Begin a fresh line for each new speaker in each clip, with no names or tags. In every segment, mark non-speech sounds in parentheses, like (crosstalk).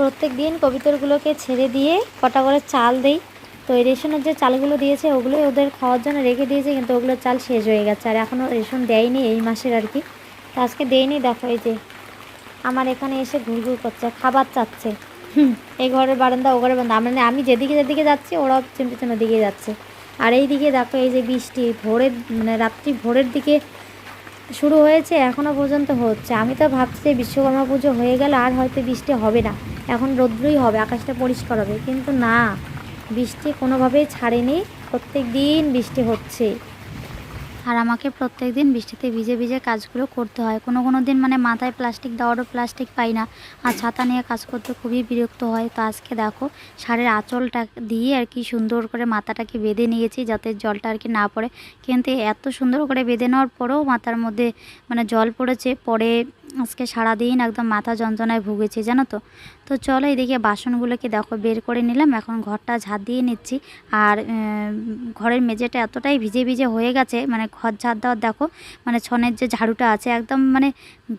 প্রত্যেক দিন কবিতরগুলোকে ছেড়ে দিয়ে কটা করে চাল দেই। তো এই রেশনের যে চালগুলো দিয়েছে, ওগুলোই ওদের খাওয়ার জন্য রেখে দিয়েছে, কিন্তু ওগুলো চাল শেষ হয়ে গেছে আর এখনও রেশন দেয়নি এই মাসের আর কি। তো আজকে দেয়নি, দেখো এই যে আমার এখানে এসে ঘুরঘুর করছে, খাবার চাচ্ছে। এই ঘরের বারান্দা, ও ঘরের বারান্দা। মানে আমি যেদিকে যেদিকে যাচ্ছি ওরাও পিছন পিছন ওদিকে যাচ্ছে। আর এই দিকে দেখো এই যে বৃষ্টি, ভোরের মানে রাত্রি ভোরের দিকে শুরু হয়েছে এখনও পর্যন্ত হচ্ছে। আমি তো ভাবছি বিশ্বকর্মা পুজো হয়ে গেল আর হয়তো বৃষ্টি হবে না। এখন রৌদ্রই হবে, আকাশটা পরিষ্কার হবে। কিন্তু না, বৃষ্টি কোনোভাবেই ছাড়েনি। প্রত্যেক দিন বৃষ্টি হচ্ছে। আর আমাকে প্রত্যেক দিন বৃষ্টিতে ভিজে ভিজে কাজগুলো করতে হয়। কোনো কোনো দিন মানে মাথায় প্লাস্টিক দেওয়ারও প্লাস্টিক পাই না। আর ছাতা নিয়ে কাজ করতে খুবই বিরক্ত হয়। তো আজকে দেখো, সারের আঁচলটা দিয়ে আর কি সুন্দর করে মাথাটাকে বেঁধে নিয়েছি যাতে জলটা আর কি না পড়ে। কিন্তু এত সুন্দর করে বেঁধে নেওয়ার পরেও মাথার মধ্যে মানে জল পড়েছে। পরে আজকে সারাদিন একদম মাথা যন্ত্রণায় ভুগেছে, জানো তো? তো চলো এদিকে বাসনগুলোকে দেখো বের করে নিলাম। এখন ঘরটা ঝাঁট দিয়ে নিচ্ছি। আর ঘরের মেঝেটা এতটাই ভিজে ভিজে হয়ে গেছে মানে ঘর ঝাড় দেওয়ার দেখো মানে ছনের যে ঝাড়ুটা আছে একদম মানে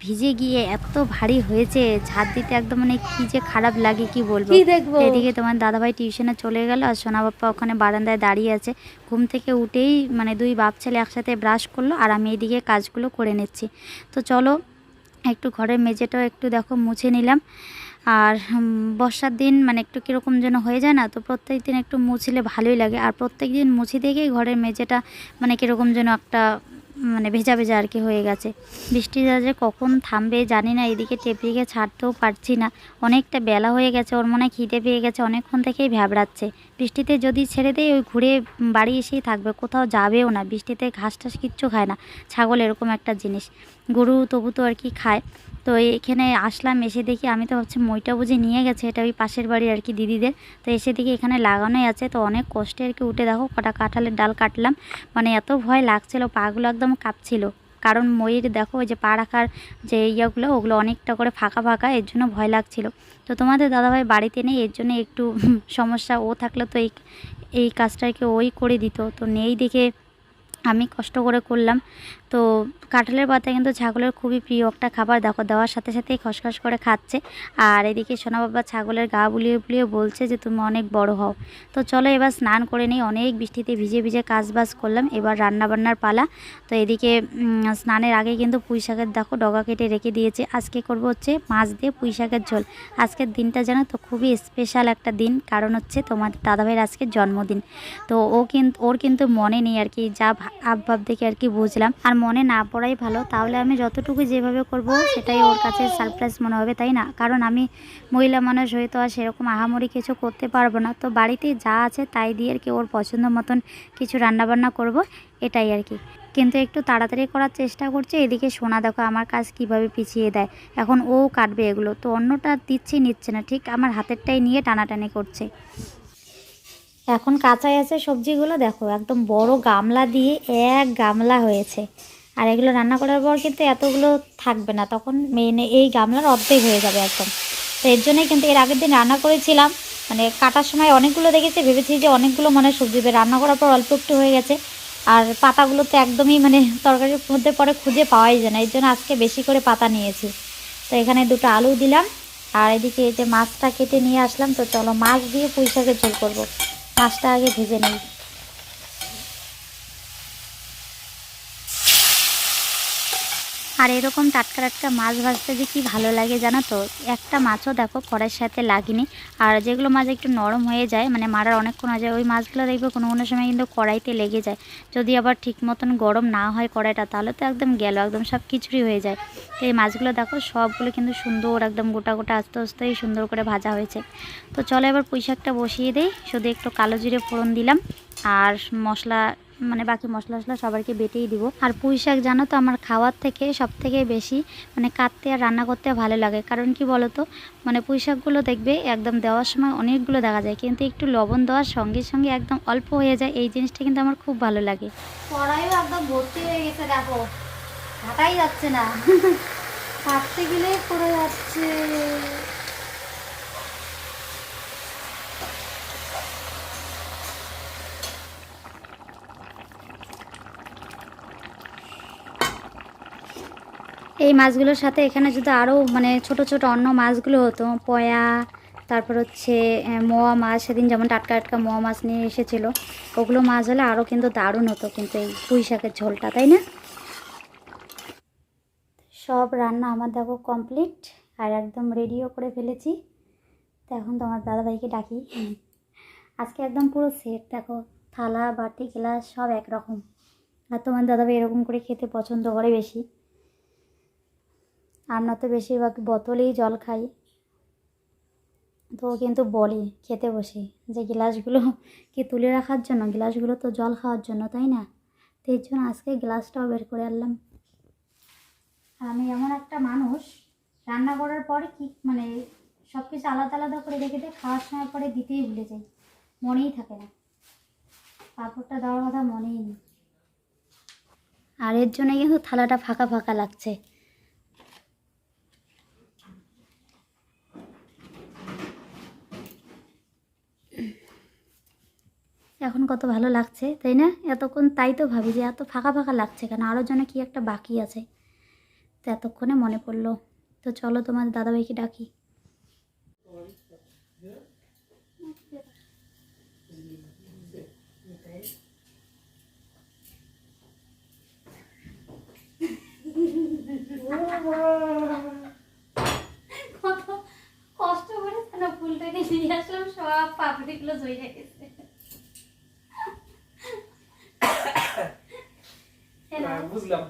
ভিজে গিয়ে এত ভারী হয়েছে ঝাড় দিতে একদম মানে কি যে খারাপ লাগে কি বলব?
দেখব?
এদিকে তোমার দাদাভাই টিউশনে চলে গেল আর সোনা বাপ্পা ওখানে বারান্দায় দাঁড়িয়ে আছে। ঘুম থেকে উঠেই মানে দুই বাপ ছেলে একসাথে ব্রাশ করল আর আমি এদিকে কাজগুলো করে নিচ্ছি। তো চলো একটু ঘরের মেঝেটাও একটু দেখো মুছে নিলাম। আর বর্ষার দিন মানে একটু কীরকম যেন হয়ে যায় না, তো প্রত্যেক দিন একটু মুছলে ভালোই লাগে। আর প্রত্যেক দিন মুছে দেখেই ঘরের মেঝেটা মানে কীরকম যেন একটা মানে ভেজা ভেজা আর কি হয়ে গেছে। বৃষ্টি যে কখন থামবে জানি না, এদিকে টেপরিকে ছাড়তেও পারছি না। অনেকটা বেলা হয়ে গেছে, ওর মনে খিদে পেয়ে গেছে, অনেকক্ষণ থেকেই ভ্যাবড়াচ্ছে। বৃষ্টিতে যদি ছেড়ে দেয় ওই ঘুরে বাড়ি এসেই থাকবে, কোথাও যাবেও না। বৃষ্টিতে ঘাস টাস কিচ্ছু খায় না, ছাগল এরকম একটা জিনিস। গরু তবু তো আর কি খায়। তো এখানে আসলাম, এসে দেখি আমি তো ভাবছি মইটা বুঝে নিয়ে গেছে, এটা ওই পাশের বাড়ি আর কি দিদিদের। তো এসে দেখি এখানে লাগানোই আছে, তো অনেক কষ্টে আর কি উঠে দেখো, কটা কাঁঠালের ডাল কাটলাম। মানে এত ভয় লাগছিল, পাগুলো একদম কাঁপছিল। কারণ ময়ূর দেখো ওই যে পা রাখার যে ইয়েগুলো, ওগুলো অনেকটা করে ফাঁকা ফাঁকা, এর জন্য ভয় লাগছিল। তো তোমাদের দাদাভাই বাড়িতে নেই, এর জন্য একটু (laughs) সমস্যা, ও থাকলে তো এই এই কাজটাকে ওই করে দিত। তো নেই দেখে আমি কষ্ট করে করলাম। তো কাঁঠালের পাতা কিন্তু ছাগলের খুবই প্রিয় একটা খাবার। দেখো, দেওয়ার সাথে সাথেই খসখস করে খাচ্ছে। আর এদিকে সোনা বাবা ছাগলের গা বুলিয়ে বুলিয়ে বলছে যে, তুমি অনেক বড় হও। তো চলো এবার স্নান করে নিই। অনেক বৃষ্টিতে ভিজে ভিজে কাজ বাজ করলাম। এবার রান্না বান্নার পালা। তো এদিকে স্নানের আগে কিন্তু পুঁই শাকের, দেখো, ডগা কেটে রেখে দিয়েছে। আজকে করব হচ্ছে মাছ দিয়ে পুঁই শাকের ঝোল। আজকের দিনটা জানো তো খুবই স্পেশাল একটা দিন। কারণ হচ্ছে তোমাদের দাদাভাইয়ের আজকে জন্মদিন। তো ও কিন্তু ওর কিন্তু মনে নেই আর কি। যা আবভাব দেখে আর কি বুঝলাম। আর মনে না পড়াই ভালো, তাহলে আমি যতটুকু যেভাবে করব সেটাই ওর কাছে সারপ্রাইজ মনে হবে, তাই না? কারণ আমি মহিলা মানুষ হয়তো আর সেরকম আহামরি কিছু করতে পারব না। তো বাড়িতে যা আছে তাই দিয়ে আর কি ওর পছন্দ মতন কিছু রান্নাবান্না করব, এটাই আর কি। কিন্তু একটু তাড়াতাড়ি করার চেষ্টা করছে, এদিকে সোনা দেখো আমার কাজ কীভাবে পিছিয়ে দেয়। এখন ও কাটবে এগুলো, তো অন্যটা দিচ্ছি, নিচ্ছে না, ঠিক? আমার হাতেরটাই নিয়ে টানাটানি করছে। এখন কাঁচাই আছে সবজিগুলো, দেখো, একদম বড় গামলা দিয়ে এক গামলা হয়েছে। আর এগুলো রান্না করার পর কিন্তু এতগুলো থাকবে না, তখন মেনে এই গামলার অর্ধেক হয়ে যাবে একদম। তো এর জন্যই কিন্তু এর আগের দিন রান্না করেছিলাম মানে কাটার সময় অনেকগুলো দেখেছি, ভেবেছি যে অনেকগুলো মানে সবজি রান্না করার পর অল্প একটু হয়ে গেছে। আর পাতাগুলো তো একদমই মানে তরকারির মধ্যে পরে খুঁজে পাওয়াই যায় না, এর জন্য আজকে বেশি করে পাতা নিয়েছি। তো এখানে দুটো আলু দিলাম, আর এদিকে যে মাছটা কেটে নিয়ে আসলাম, তো চলো মাছ দিয়ে পুঁই শাকের ঝোল করব। মাছটা আগে ভেজে নিই। আর এরকম টাটকা টাটকা মাছ ভাজতে যে কি ভালো লাগে জানো তো? একটা মাছও দেখো কড়াইয়ের সাথে লাগেনি। আর যেগুলো মাছ একটু নরম হয়ে যায় মানে মারার অনেকক্ষণ হয়ে যায় ওই মাছগুলো দেখবে কোনো কোনো সময় কিন্তু কড়াইতে লেগে যায়। যদি আবার ঠিক মতন গরম না হয় কড়াইটা, তাহলে তো একদম গেল, একদম সব খিচুড়ি হয়ে যায়। তো এই মাছগুলো দেখো সবগুলো কিন্তু সুন্দর একদম গোটা গোটা আস্তে আস্তেই সুন্দর করে ভাজা হয়েছে। তো চলো এবার পুঁই শাকটা বসিয়ে দেই। শুধু একটু কালো জিরে ফোড়ন দিলাম। আর মশলা মানে বাকি মশলা টশলা সবাইকে বেটেই দিব। আর পুঁই শাক জানো তো, আমার খাওয়ার থেকে সব থেকে বেশি মানে কাটতে আর রান্না করতে ভালো লাগে। কারণ কি বলো তো মানে পুঁই শাকগুলো দেখবে একদম দেওয়ার সময় অনেকগুলো দেখা যায়, কিন্তু একটু লবণ দেওয়ার সঙ্গে সঙ্গে একদম অল্প হয়ে যায়, এই জিনিসটা কিন্তু আমার খুব ভালো লাগে।
কড়াইও একদম ভর্তি হয়ে গেছে, দেখো। ঘাটাই যাচ্ছে না। (laughs) কাটতে গেলেই পড়ে যাচ্ছে।
এই মাছগুলোর সাথে এখানে যদি আরও মানে ছোট ছোট অন্য মাছগুলো হতো, পয়া, তারপর হচ্ছে মোয়া মাছ, সেদিন যেমন টাটকা টাটকা মোয়া মাছ নিয়ে এসেছিল, ওগুলো মাছ হলে আরও কিন্তু দারুণ হতো কিন্তু এই পুঁই শাকের ঝোলটা, তাই না? সব রান্না আমার দেখো কমপ্লিট আর একদম রেডিও করে ফেলেছি। তো এখন তোমার দাদাভাইকে ডাকি। আজকে একদম পুরো সেট দেখো থালা, বাটি, গ্লাস সব একরকম। আর তোমার দাদাভাই এরকম করে খেতে পছন্দ করে বেশি। আমরা তো বেশিরভাগ বোতলেই জল খাই। তো কিন্তু বলে, খেতে বসে যে গ্লাসগুলো (laughs) কি তুলে রাখার জন্য? গ্লাসগুলো তো জল খাওয়ার জন্য, তাই না? তো জন্য আজকে গ্লাসটাও বের করে আনলাম। আমি এমন একটা মানুষ, রান্না করার পরে কি মানে সব কিছু আলাদা আলাদা করে রেখে দিয়ে খাওয়ার সময় পরে দিতেই ভুলে যাই। মনেই থাকে না। পাঁপড়টা দেওয়ার কথা মনেই নেই। আর এর জন্য কিন্তু থালাটা ফাঁকা ফাঁকা লাগছে। এখন কত ভালো লাগছে, তাই না? এতক্ষণ তাই তো ভাবি যে এত ফাঁকা ফাঁকা লাগছে কেন? আরও যেন কি একটা বাকি আছে। তো এতক্ষণে মনে পড়ল। তো চলো তোমার দাদাভাইকে ডাকি। কত কষ্ট করে ফুলটাকে নিয়ে আসলাম, সব পাপড়িগুলো জড়িয়ে গেছে।
বুঝলাম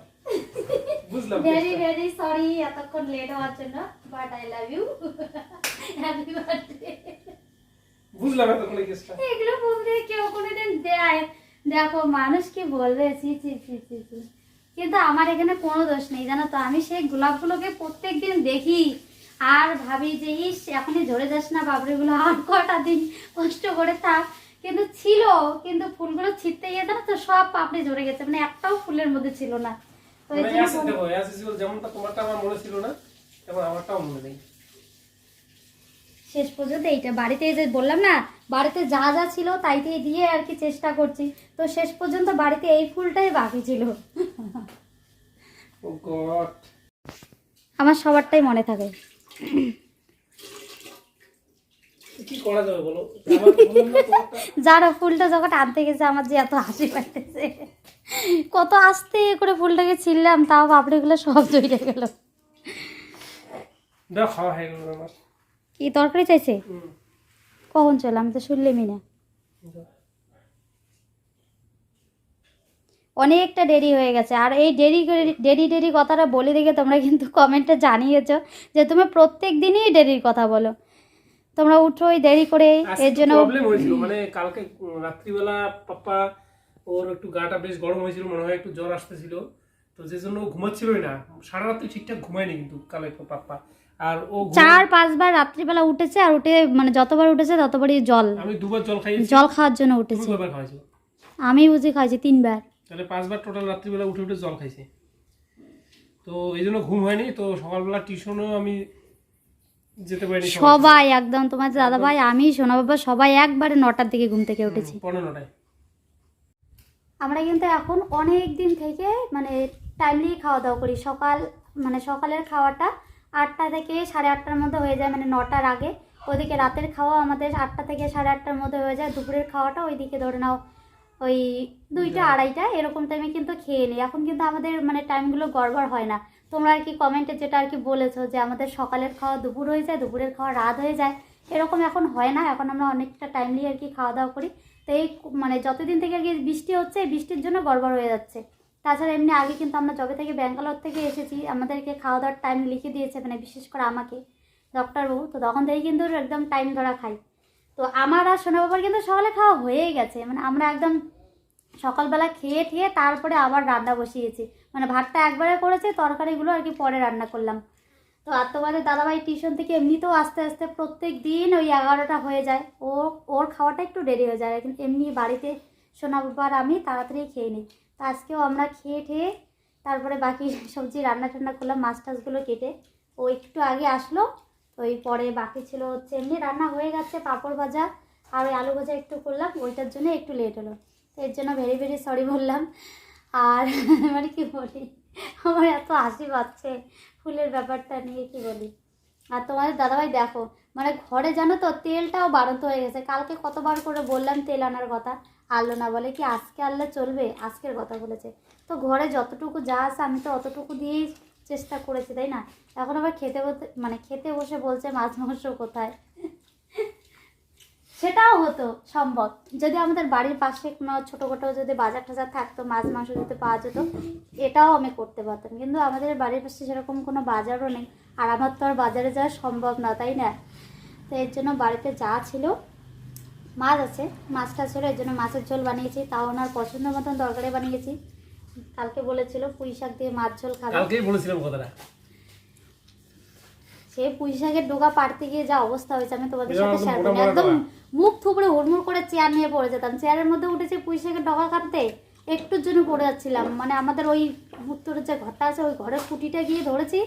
বুঝলাম
ভেরি ভেরি সরি এতক্ষণ লেট হওয়ার জন্য but I love you happy birthday
বুঝলাম এতক্ষণে কেসটা
এগুলো বলতে কেউ কোনোদিন দেয় দেখো মানুষ কি বলবে ছি ছি কিন্তু আমার এখানে কোনো দোষ নেই জানো তো আমি সেই গোলাপগুলোকে প্রত্যেক দিন দেখি আর ভাবি যে ইস এখনই ঝরে যাস না বাবরিগুলো আর কটা দিন কষ্ট করে থাক কিন্তু ছিল কিন্তু ফুলগুলো ছিটতে গিয়ে না তো সব পাপড়ি ঝরে গেছে মানে একটাও ফুলের মধ্যে ছিল না। তো এই
মানে
জন্য
অ্যাস
বল-
দেখো অ্যাস ইউজুয়াল যেমনটা তোমারটা আমার মনে ছিল না তেমন আমারটাও মনে নেই।
শেষ পর্যন্ত এইটা বাড়িতে যে বললাম না বাড়িতে যা যা ছিল তাইতেই দিয়ে আর কি চেষ্টা করছি। তো শেষ পর্যন্ত বাড়িতে এই ফুলটাই বাকি ছিল। আমার সবারটাই মনে থাকে।
কি করা যাবে বলো?
যারা ফুলটা যখন আনতে গেছে আমার যে এত হাসি পাইতেছে। কত আস্তে করে ফুলটাকে ছিললাম তাও পাপড়িগুলো সব জড়িয়ে গেল। কি তরকারি চাইছে? কখন চলে? আমি তো শুনলামই না। অনেকটা দেরি হয়ে গেছে। আর এই দেরি দেরি দেরি কথাটা বলে দেখে তোমরা কিন্তু কমেন্টে জানিয়েছো যে তুমি প্রত্যেক দিনই দেরির কথা বলো। তোমরা উঠোই দেরি করে এর জন্য
প্রবলেম হয়েছিল মানে কালকে রাত্রিবেলা পাপ্পা ওর একটু গাটা বেশ গরম হয়েছিল মনে হয় একটু জ্বর আসতেছিল তো যে জন্য ঘুমাচ্ছিলই না। সারা রাত্রি ঠিকঠাক ঘুমায়নি কিন্তু কালে পাপ্পা। আর ও
চার পাঁচবার রাত্রিবেলা উঠেছে আর উঠে মানে যতবার উঠেছে ততবারই জল।
আমি দুবার জল খাইয়েছি।
জল খাওয়ার জন্য উঠেছে।
কয়বার খাওয়াইছো?
আমি বুঝি খাইছি তিনবার।
তাহলে পাঁচবার টোটাল রাত্রিবেলা উঠে উঠে জল খাইছে। তো এই জন্য ঘুম হয়নি তো সকালবেলা টিউশনেও আমি
সবাই একদম তোমার দাদা ভাই আমি সোনা বাবা সবাই একবারে নটার দিকে ঘুম থেকে উঠেছি। আমরা কিন্তু এখন অনেক দিন থেকে মানে টাইমলি খাওয়া দাওয়া করি। সকাল মানে সকালের খাওয়াটা আটটা থেকে সাড়ে আটটার মধ্যে হয়ে যায় মানে নটার আগে। ওইদিকে রাতের খাওয়া আমাদের আটটা থেকে সাড়ে আটটার মধ্যে হয়ে যায়। দুপুরের খাওয়াটা ওইদিকে ধরে নাও ওই দুইটা আড়াইটা এরকম টাইমে কিন্তু খেয়ে নিই। এখন কিন্তু আমাদের মানে টাইমগুলো গড়বড় হয় না। তোমরা আর কি কমেন্টে যেটা আর কি বলেছ যে আমাদের সকালের খাওয়া দুপুর হয়ে যায়, দুপুরের খাওয়া রাত হয়ে যায়, এরকম এখন হয় না, এখন আমরা অনেকটা টাইমলি আর কি খাওয়া দাওয়া করি। তো এই মানে যতদিন থেকে আর কি বৃষ্টি হচ্ছে বৃষ্টির জন্য গড়বড় হয়ে যাচ্ছে। তাছাড়া এমনি আগে কিন্তু আমরা যবে থেকে ব্যাঙ্গালোর থেকে এসেছি, আমাদেরকে খাওয়া দাওয়ার টাইম লিখে দিয়েছে মানে বিশেষ করে আমাকে ডক্টরবাবু তো তখন থেকে কিন্তু একদম টাইম ধরা খাই। তো আমার আর সোনা বাবার কিন্তু সকালে খাওয়া হয়েই গেছে মানে আমরা একদম সকালবেলা খেয়ে ঠেয়ে তারপরে আবার রান্না বসিয়েছি। মানে ভাতটা একবারে করেছে, তরকারিগুলো আর কি পরে রান্না করলাম। তো আর দাদাভাই টিউশন থেকে এমনিতেও আস্তে আস্তে প্রত্যেক দিন ওই এগারোটা হয়ে যায়। ও, ওর খাওয়াটা একটু দেরি হয়ে যায়, কিন্তু এমনি বাড়িতে সোনা বাবার আমি তাড়াতাড়ি খেয়ে নিই। তো আজকেও আমরা খেয়ে ঠেয়ে তারপরে বাকি (laughs) সবজি রান্না টান্না করলাম, মাছ টাছগুলো কেটে। ও একটু আগে আসলো, তো ওই পরে বাকি ছিল হচ্ছে এমনি রান্না হয়ে গেছে, পাঁপড় ভাজা আর ওই আলু ভাজা একটু করলাম, ওইটার জন্য একটু লেট হলো। তো এর জন্য ভেরি ভেরি সরি বললাম। আর (laughs) মানে কি বলি? আমার এত হাসি পাচ্ছে ফুলের ব্যাপারটা নিয়ে, কি বলি? আর তোমাদের দাদাভাই দেখো মানে ঘরে জানো তো তেলটাও বাড়ন্ত হয়ে গেছে। কালকে কতবার করে বললাম তেল আনার কথা, আনলো না বলে কি আজকে আনলে চলবে? আজকের কথা বলেছে। তো ঘরে যতটুকু যা আছে আমি তো অতটুকু দিয়েই চেষ্টা করেছি, তাই না? এখন আবার খেতে মানে খেতে বসে বলছে মাছ মাংস কোথায়? সেটাও হতো সম্ভব। যদি আমাদের বাড়ির পাশে কোনো ছোটোখাটো যদি বাজার টাজার থাকতো মাছ মাংস যদি পাওয়া যেত এটাও আমি করতে পারতাম। কিন্তু আমাদের বাড়ির পাশে সেরকম কোনো বাজারও নেই। আর আমার তো আর বাজারে যাওয়া সম্ভব না তাই না? তো এর জন্য বাড়িতে যা ছিল মাছ আছে মাছটা ছিল এর জন্য মাছের ঝোল বানিয়েছি। তাও ওনার পছন্দ মতন তরকারি বানিয়েছি। কালকে বলেছিল পুঁই শাক দিয়ে মাছ ঝোল খাবে।
কালকেই বলেছিলাম কথাটা।
সে পুঁই শাকের ডোকা পাড়তে গিয়ে যা অবস্থা হয়েছে আমি তোমাদের সাথে শেয়ার করি একদম। মুখ থুবড়ে হুড়মুড় করে চেয়ার নিয়ে পড়ে যেতাম। চেয়ারের মধ্যে উঠেছে পুঁই শাকের ডগা কাটতে একটুর জন্য পড়ে যাচ্ছিলাম। মানে আমাদের ওই উত্তরের যে ঘরটা আছে ওই ঘরের খুঁটিটা গিয়ে ধরেছি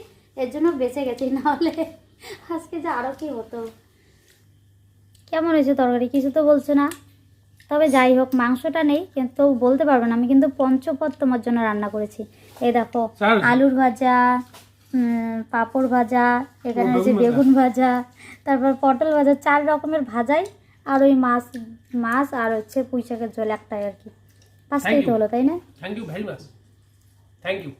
এর জন্য বেঁচে গেছি। নাহলে আজকে যে আরও কি হতো।
কেমন হয়েছে তরকারি? কিছু তো বলছে না। তবে যাই হোক মাংসটা নেই কিন্তু বলতে পারব না। আমি কিন্তু পঞ্চপদ তোমার জন্য রান্না করেছি। এই দেখো আলুর ভাজা পাঁপড় ভাজা এখানে
বেগুন
বেগুন ভাজা তারপর পটল ভাজা চার রকমের ভাজাই। আর ওই মাছ মাছ আর হচ্ছে পুঁই জল একটাই আর কি। পাঁচটাই তো হলো তাই না?
Thank you very much thank you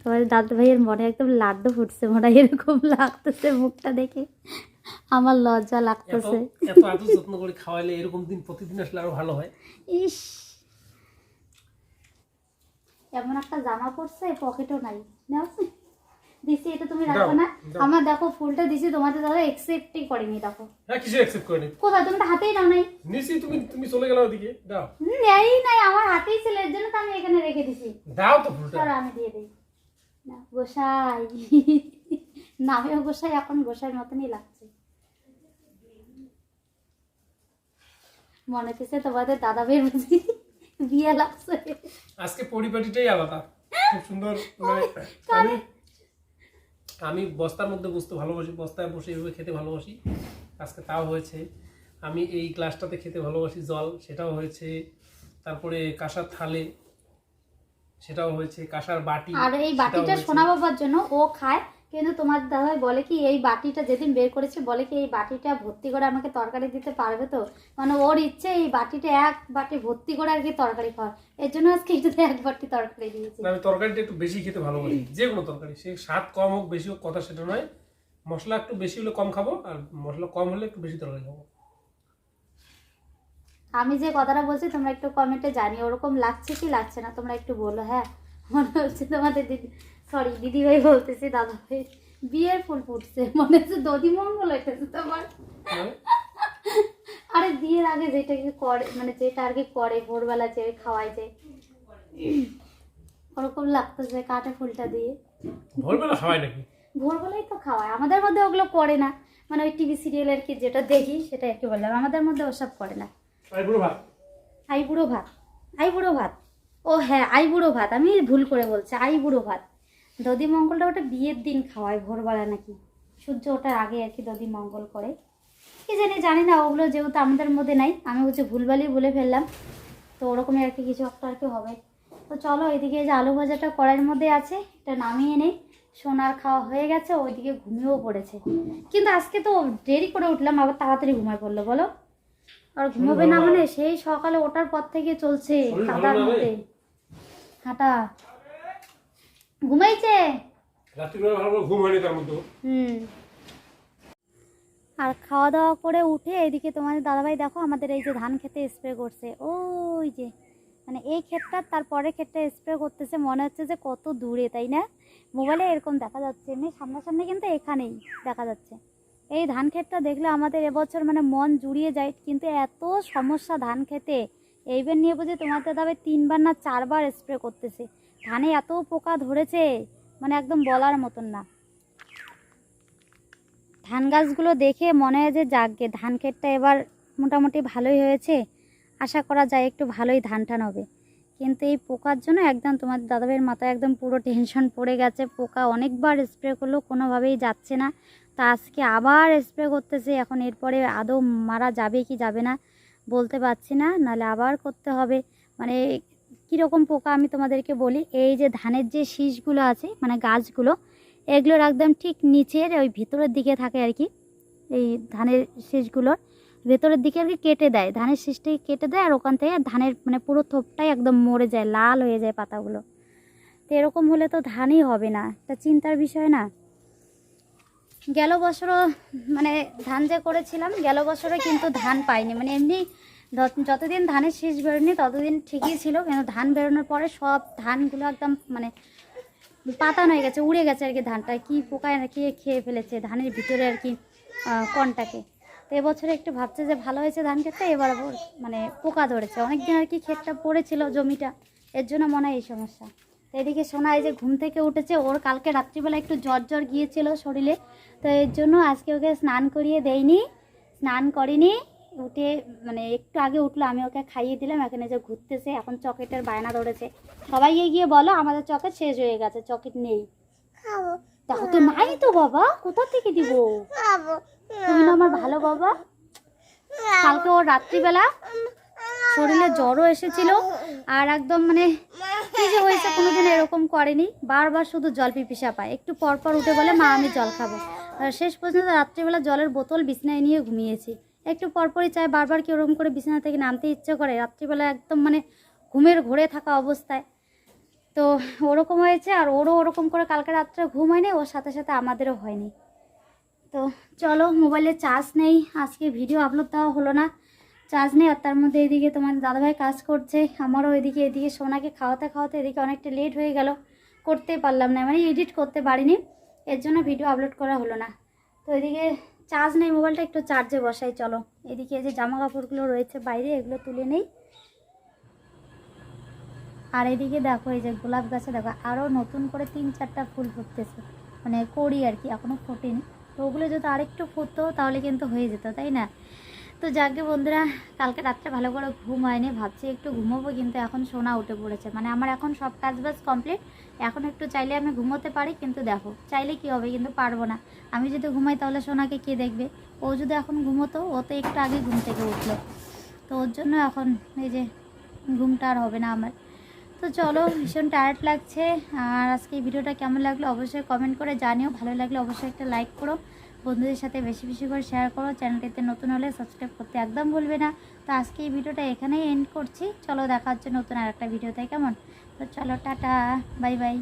তোমার দাদু ভাইয়ের মনে একদম লাড্ডু ফুটছে মনে হয় এরকম লাগতেছে মুখটা দেখে। আমার লজ্জা লাগতেছে।
এত এত যত্ন করে খাওয়াইলে এরকম দিন প্রতিদিন আসলে আরও ভালো হয়।
ইস।
এমন একটা জামা পড়ছে পকেটও নাই নাও। দিছি এটা তুমি রাখো না। আমার দেখো ফুলটা দিছি তোমাদের দাদা একসেপ্টই করেনি দেখো।
হ্যাঁ কিছু অ্যাকসেপ্ট করে নি
কোথায়? তুমি তো হাতেই নাও নাই।
নিশ্চি তুমি তুমি চলে গেলে ওদিকে দাও।
এই নাই আমার হাতেই ছিল এর জন্য তো আমি এখানে রেখে দিছি।
দাও তো ফুলটা।
চলো আমি দিয়ে দিই। না গোসাই। (laughs) নামেও গোসাই এখন গোসাইয়ের মতনই লাগছে। মনে হচ্ছে তোমাদের দাদা ভাইয়ের বুঝি বিয়ে লাগছে।
আজকে পরিপাটিটাই আলাদা। খুব সুন্দর (laughs) মানে আমি বস্তার মধ্যে বসতে ভালোবাসি বস্তায় বসে এভাবে খেতে ভালোবাসি। আজকে তাও হয়েছে। আমি এই গ্লাসটাতে খেতে ভালোবাসি জল সেটাও হয়েছে। তারপরে কাঁসার থালে সেটাও হয়েছে কাঁসার বাটি
আর এই বাটিটা সোনা বাবার জন্য ও খায় কিন্তু তোমার দাদাভাই বলে কি এই বাটিটা যেদিন বের করেছে বলে কি এই বাটিটা ভর্তি করে আমাকে তরকারি দিতে পারবে তো? মানে ওর ইচ্ছে এই বাটিটা এক বাটি ভর্তি করে আর কি তরকারি খাওয়ার। এর জন্য আজকে এটাতে এক বাটি তরকারি দিয়েছি।
আমি তরকারিটা একটু বেশি খেতে ভালোবাসি যে কোনো তরকারি সে স্বাদ কম হোক বেশি হোক কথা সেটা নয়। মশলা একটু বেশি হলে কম খাব আর মশলা কম হলে একটু বেশি তরকারি খাব।
আমি যে কথাটা বলছি তোমরা একটু কমেন্টে জানি ওরকম লাগছে কি লাগছে না তোমরা একটু বলো হ্যাঁ? মনে হচ্ছে তোমাদের দিদি সরি দিদিভাই বলতেছি দাদা ভাই বিয়ের ফুল ফুটছে। মনে হচ্ছে দধি মঙ্গল হইতেছে তোমার।
মানে
আরে বিয়ের আগে যেটাকে করে মানে যেটা আর কি করে ভোরবেলা যে খাওয়াই যে। ওরকম লাগতেছে কাঠে ফুলটা দিয়ে।
ভোরবেলা খাওয়াই নাকি?
ভোরবেলায় তো খাওয়ায়। আমাদের মধ্যে ওগুলো করে না। মানে ওই টিভি সিরিয়ালের কি যেটা দেখি সেটা একটু বললাম। আমাদের মধ্যে ওসব করে না।
আই বুড়ো ভাত?
আই বুড়ো ভাত। আই বুড়ো ভাত। ও হ্যাঁ আই বুড়ো ভাত। আমি ভুল করে বলছি আই বুড়ো ভাত। দধি মঙ্গলটা ওটা বিয়ের দিন খাওয়ায় ভোরবেলা নাকি। সূর্য ওঠার আগে আর কি দধি মঙ্গল করে। কি জানি জানি না ওগুলো যেহেতু আমাদের মধ্যে নাই আমি হচ্ছে ভুলভালই বলে ফেললাম। তো ওরকমই আর কি কিছু একটা আর কি হবে। তো চলো এদিকে যে আলু ভাজাটা কড়াইয়ের মধ্যে আছে এটা নামিয়ে নেই। সোনার খাওয়া হয়ে গেছে ওইদিকে ঘুমিয়েও পড়েছে। কিন্তু আজকে তো দেরি করে উঠলাম আবার তাড়াতাড়ি ঘুমায় পড়ল বলো? আর ঘুমাবে না মানে সেই সকালে ওঠার পর থেকে চলছে কাদার মধ্যে। হাঁটা। ঘুমাইছে?
রাত্রিবেলা ভালো ঘুম হয়নি তার মধ্যে।
হুম।
আর খাওয়া দাওয়া করে উঠে এদিকে তোমাদের দাদাভাই দেখো আমাদের এই যে ধান খেতে স্প্রে করছে। ওই যে মানে এই ক্ষেতটা তার পরের ক্ষেতটা স্প্রে করতেছে মনে হচ্ছে যে কত দূরে তাই না? মোবাইলে এরকম দেখা যাচ্ছে এমনি সামনাসামনি কিন্তু এখানেই দেখা যাচ্ছে। এই ধান ক্ষেতটা দেখলে আমাদের এবছর মানে মন জুড়িয়ে যায় কিন্তু এত সমস্যা ধান খেতে। এইবার নিয়ে বুঝে তোমার দাদাভাই তিনবার না চারবার স্প্রে করতেছে। ধানে এত পোকা ধরেছে মানে একদম বলার মতন না। ধান গাছগুলো দেখে মনে হয় যে যাকগে, ধান ক্ষেতটা এবার মোটামুটি ভালোই হয়েছে। আশা করা যায় একটু ভালোই ধান টান হবে। কিন্তু এই পোকার জন্য একদম তোমার দাদাভাইয়ের মাথায় একদম পুরো টেনশন পড়ে গেছে। পোকা অনেকবার স্প্রে করলেও কোনোভাবেই যাচ্ছে না। তা আজকে আবার স্প্রে করতেছে, এখন এরপরে আদৌ মারা যাবে কি যাবে না বলতে পারছি না, নাহলে আবার করতে হবে। মানে
কীরকম পোকা আমি তোমাদেরকে বলি? এই যে ধানের যে শীষগুলো আছে মানে গাছগুলো, এগুলোর একদম ঠিক নিচের, ওই ভিতরের দিকে থাকে আর কি। এই ধানের শীষগুলোর ভেতরের দিকে আর কি কেটে দেয়। ধানের শীষটাই কেটে দেয় আর ওখান থেকে ধানের মানে পুরো থোপটাই একদম মরে যায়, লাল হয়ে যায় পাতাগুলো। তো এরকম হলে তো ধানই হবে না। একটা চিন্তার বিষয় না। গেল বছরও মানে ধান যে করেছিলাম, গেল বছরে কিন্তু ধান পাইনি। মানে এমনি যতদিন ধানের শীষ বেরোয়নি ততদিন ঠিকই ছিল কিন্তু ধান বেরোনোর পরে সব ধানগুলো একদম মানে পাতান হয়ে গেছে উড়ে গেছে আর কি ধানটা। কি পোকায় নাকি খেয়ে ফেলেছে ধানের ভিতরে আর কি আহ, কণটাকে তো এবছরে একটু ভাবছে যে ভালো হয়েছে ধান ক্ষেতটা এবার মানে পোকা ধরেছে। অনেকদিন আর কি ক্ষেতটা পড়েছিল জমিটা এর জন্য মনে হয় এই সমস্যা। তো এদিকে এই যে ঘুম থেকে উঠেছে ওর কালকে রাত্রিবেলা একটু জ্বর জ্বর গিয়েছিল শরীরে তো এর জন্য আজকে ওকে স্নান করিয়ে দেয়নি স্নান করিনি। উঠে মানে একটু আগে উঠল আমি ওকে খাইয়ে দিলাম এখানে যে ঘুরতেছে এখন চকেটের বায়না ধরেছে। সবাই গিয়ে বলো আমাদের চকেট শেষ হয়ে গেছে চকেট নেই। দেখো তো নাই তো বাবা কোথা থেকে দিব? তুমি না আমার ভালো বাবা? কালকে ওর রাত্রিবেলা শরীরে জ্বরও এসেছিল আর একদম মানে কি যে হয়েছে কোনোদিন এরকম করেনি। বারবার শুধু জল পিপিসা পায়। একটু পর পর উঠে বলে মা আমি জল খাব। আর শেষ পর্যন্ত রাত্রিবেলা জলের বোতল বিছনায় নিয়ে ঘুমিয়েছি। একটু পরপরই চায়, বারবার কি ওরকম করে বিছানা থেকে নামতে ইচ্ছে করে? রাত্রিবেলা একদম মানে ঘুমের ঘোরে থাকা অবস্থায়। তো ওরকম হয়েছে আর ওরও ওরকম করে কালকে রাত্রে ঘুম হয়নি, ওর সাথে সাথে আমাদেরও হয়নি। তো চলো, মোবাইলে চার্জ নেই, আজকে ভিডিও আপলোড দেওয়া হলো না। চার্জ নেই, আর তার মধ্যে এদিকে তোমার দাদাভাই কাজ করছে, আমারও এদিকে এদিকে সোনাকে খাওয়াতে খাওয়াতে এদিকে অনেকটা লেট হয়ে গেল। করতেই পারলাম না মানে এডিট করতে পারিনি, এর জন্য ভিডিও আপলোড করা হলো না। তো এদিকে চার্জ নেই, মোবাইলটা একটু চার্জে বসাই, চলো। এদিকে যে জামা কাপড়গুলো রয়েছে বাইরে, এগুলো তুলে নেই। আর এদিকে দেখো, এই যে গোলাপ গাছে দেখো আরও নতুন করে তিন চারটা ফুল ফুটতেছে। মানে করি আর কি এখনও ফোটেনি। তো ওগুলো যদি আরেকটু ফুটতো, তাহলে কিন্তু হয়ে যেত, তাই না? তো যাকে বন্ধুরা, কালকে রাত্রে ভালো করে ঘুম হয়নি, ভাবছি একটু ঘুমোবো, কিন্তু এখন সোনা উঠে পড়েছে। মানে আমার এখন সব কাজ বাজ কমপ্লিট এখন একটু চাইলে আমি ঘুমোতে পারি, কিন্তু দেখো, চাইলে কি হবে, কিন্তু পারব না। আমি যদি ঘুমাই তাহলে সোনাকে কে দেখবে? ও যদি এখন ঘুমোতো, ও তো একটু আগে ঘুম থেকে উঠল। তো ওর জন্য এখন এই যে ঘুমটা আর হবে না আমার। তো চলো, ভীষণ টায়ার্ড লাগছে, আর আজকে ভিডিওটা কেমন লাগল অবশ্যই কমেন্ট করে জানিও, ভালো লাগলে অবশ্যই একটা লাইক করো। বন্ধুদের সাথে বেশি বেশি করে শেয়ার করো। চ্যানেলটিতে নতুন হলে সাবস্ক্রাইব করতে একদম ভুলবে না। তো আজকে এই ভিডিওটা এখানেই এন্ড করছি। চলো দেখা হচ্ছে নতুন আর একটা তাই কেমন? তো চলো, টাটা। Bye bye.